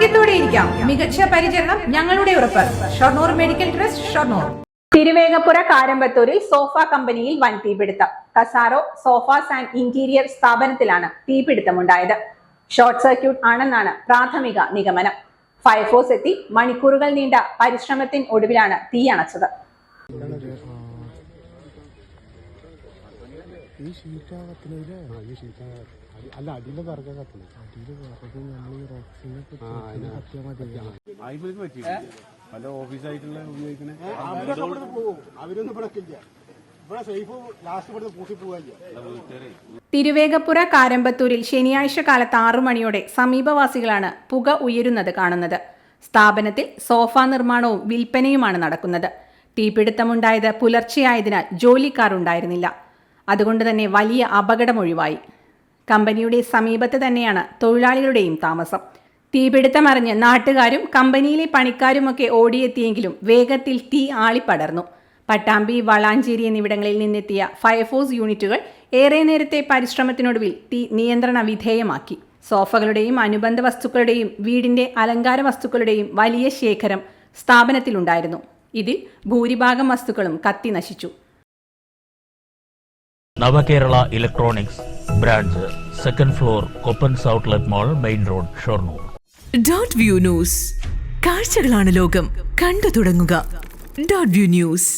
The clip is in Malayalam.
ആരോഗ്യത്തോടെ ഇരിക്കാം. മികച്ച പരിചരണം ഞങ്ങളുടെ ഉറപ്പ്. Shoranur medical trust Shoranur. Thiruvegappura കാരമ്പത്തൂരിൽ സോഫ കമ്പനിയിൽ വൻ തീപിടുത്തം. കസാറോ സോഫാസ് ആൻഡ് ഇന്റീരിയർ സ്ഥാപനത്തിലാണ് തീപിടുത്തമുണ്ടായത്. ഷോർട്ട് സർക്യൂട്ട് ആണെന്നാണ് പ്രാഥമിക നിഗമനം. ഫയർഫോഴ്സ് എത്തി മണിക്കൂറുകൾ നീണ്ട പരിശ്രമത്തിന് ഒടുവിലാണ് തീ അണച്ചത് ഈ ഷീറ്റാ കത്തുന്നില്ലേ ആ ഈ ഷീറ്റാ അല്ല അടിയിലെ വിറക കത്തുന്നത് അടിയിലെ വിറക് നമ്മൾ ഈ റോക്സിനെ കത്തിയാൽ മതി. അയിമലേക്ക് പറ്റി പല ഓഫീസായിട്ടുള്ള ഉപയോഗിക്കണേ. അവരൊക്കെ ഇവിടുന്ന് പോകും അവരൊന്നും ഇവിടെ ഇവിടെ സേഫ് ലാസ്റ്റ് ഇവിടുന്ന് പൂട്ടി പോകാനില്ല തിരുവേഗപ്പുര കാരമ്പത്തൂരിൽ ശനിയാഴ്ച കാലത്ത് ആറു മണിയോടെ സമീപവാസികളാണ് പുക ഉയരുന്നത് കാണുന്നത്. സ്ഥാപനത്തിൽ സോഫ നിർമ്മാണവും വിൽപ്പനയുമാണ് നടക്കുന്നത്. തീപിടുത്തമുണ്ടായത് പുലർച്ചെയായതിനാൽ ജോലിക്കാർ ഉണ്ടായിരുന്നില്ല അതുകൊണ്ട് തന്നെ വലിയ അപകടമൊഴിവായി കമ്പനിയുടെ സമീപത്ത് തന്നെയാണ് തൊഴിലാളികളുടെയും താമസം. തീപിടുത്തമറിഞ്ഞ് നാട്ടുകാരും കമ്പനിയിലെ പണിക്കാരുമൊക്കെ ഓടിയെത്തിയെങ്കിലും വേഗത്തിൽ തീ ആളിപ്പടർന്നു പട്ടാമ്പി വളാഞ്ചേരി എന്നിവിടങ്ങളിൽ നിന്നെത്തിയ ഫയർഫോഴ്സ് യൂണിറ്റുകൾ ഏറെ നേരത്തെ പരിശ്രമത്തിനൊടുവിൽ തീ നിയന്ത്രണ വിധേയമാക്കി. സോഫകളുടെയും അനുബന്ധ വസ്തുക്കളുടെയും വീടിന്റെ അലങ്കാര വസ്തുക്കളുടെയും വലിയ ശേഖരം സ്ഥാപനത്തിലുണ്ടായിരുന്നു. ഇതിൽ ഭൂരിഭാഗം വസ്തുക്കളും കത്തി നശിച്ചു. Navakerala electronics branch second floor കൊപ്പൻസ് outlet mall main road Shoranur. Dot view news. കാഴ്ചകളാണ് ലോകം. കണ്ടു തുടങ്ങുക. Dot view news.